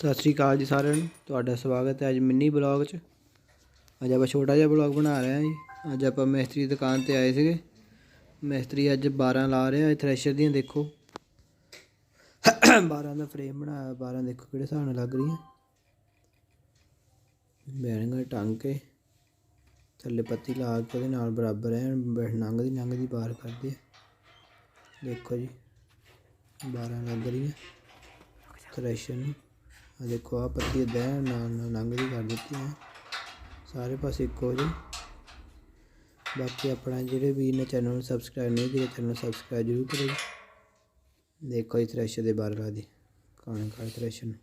ਸਤਿ ਸ੍ਰੀ ਅਕਾਲ ਜੀ ਸਾਰਿਆਂ ਨੂੰ। ਤੁਹਾਡਾ ਸਵਾਗਤ ਹੈ ਅੱਜ ਮਿੰਨੀ ਬਲੌਗ 'ਚ। ਅੱਜ ਆਪਾਂ ਛੋਟਾ ਜਿਹਾ ਬਲੌਗ ਬਣਾ ਰਹੇ ਹਾਂ ਜੀ। ਅੱਜ ਆਪਾਂ ਮਿਸਤਰੀ ਦੀ ਦੁਕਾਨ ਤੇ ਆਏ ਸੀਗੇ। ਮਿਸਤਰੀ ਅੱਜ 12 ਲਾ ਰਿਹਾ ਥ੍ਰੈਸ਼ਰ ਦੀਆਂ ਦੇਖੋ। 12 ਦਾ ਫਰੇਮ ਬਣਾਇਆ 12 ਦੇਖੋ ਕਿਹੜੇ ਹਿਸਾਬ ਨਾਲ ਲੱਗ ਰਹੀਆਂ। ਬੈਰਿੰਗਾਂ ਟੰਗ ਕੇ ਥੱਲੇ ਪੱਤੀ ਲਾ ਕੇ ਉਹਦੇ ਨਾਲ ਬਰਾਬਰ ਹੈ ਨੰਗ ਦੀ ਨੰਗ ਦੀ ਬਾਹਰ ਕਰਦੇ ਦੇਖੋ ਜੀ 12 ਲੱਗ ਰਹੀਆਂ। ਥ੍ਰੈਸ਼ਰ ਨੂੰ। ਆ ਦੇਖੋ ਆ ਪੱਤੀ ਦਹਿਣ ਨਾਲ ਨਾਲ ਲੰਘ ਦੀ ਕਰ ਦਿੱਤੀ ਹੈ। ਸਾਰੇ ਪਾਸੇ ਇੱਕੋ ਜਿਹੀ। ਬਾਕੀ ਆਪਣਾ ਜਿਹੜੇ ਵੀਰ ਨੇ ਚੈਨਲ ਨੂੰ ਸਬਸਕ੍ਰਾਈਬ ਨਹੀਂ ਕੀਤਾ, ਚੈਨਲ ਨੂੰ ਸਬਸਕ੍ਰਾਈਬ ਜ਼ਰੂਰ ਕਰੋ ਦੇਖੋ ਇਸ ਥ੍ਰੈਸ਼ਰ ਦੇ ਬਾਰੇ ਲਾ ਦੀ ਕਾਣੇ ਕਾਲੇ ਥ੍ਰੈਸ਼ਰ ਨੂੰ।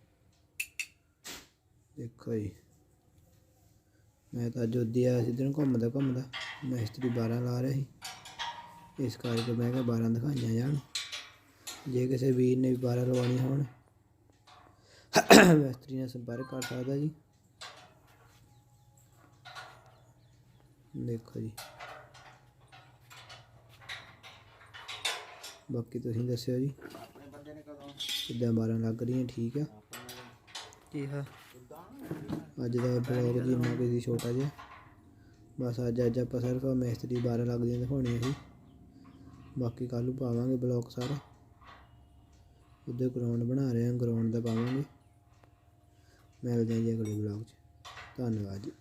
ਦੇਖੋ ਜੀ। ਮੈਂ ਤਾਂ ਅੱਜ ਆਇਆ ਸੀ ਦਿਨ ਘੁੰਮਦਾ ਘੁੰਮਦਾ ਇਸਤਰੀ 12 ਲਾ ਰਿਹਾ ਸੀ। ਇਸ ਕਰਕੇ ਮੈਂ ਕਿਹਾ 12 ਦਿਖਾਈਆਂ ਜਾਣ। ਜੇ ਕਿਸੇ ਵੀਰ ਨੇ ਵੀ 12 ਲਵਾਉਣੀ ਹੋਣ ਮਿਸਤਰੀ ਨਾਲ ਸੰਪਰਕ ਕਰ ਸਕਦਾ ਜੀ। ਦੇਖੋ ਜੀ। ਬਾਕੀ ਤੁਸੀਂ ਦੱਸਿਓ ਜੀ। ਕਿੱਦਾਂ 12 ਲੱਗ ਰਹੀਆਂ ਠੀਕ ਆ? ਕੀ ਹਾਂ? ਅੱਜ ਦਾ ਬਲੌਗ ਜੀ ਇੰਨਾ ਕੁ ਸੀ ਛੋਟਾ ਜਿਹਾ। ਬਸ ਅੱਜ ਅੱਜ ਆਪਾਂ ਸਿਰਫ ਮਿਸਤਰੀ 12 ਲੱਗਦੀਆਂ ਦਿਖਾਉਣੀਆਂ ਸੀ ਬਾਕੀ ਕੱਲ੍ਹ ਨੂੰ ਪਾਵਾਂਗੇ ਬਲੌਗ ਸਾਰਾ। ਉੱਧਰ ਗਰਾਊਂਡ ਬਣਾ ਰਹੇ ਹਾਂ ਗਰਾਊਂਡ ਦਾ ਪਾਵਾਂਗੇ। ਮਿਲਦੇ ਹਾਂ ਜੀ ਅਗਲੇ ਬਲੌਗ 'ਚ। ਧੰਨਵਾਦ ਜੀ।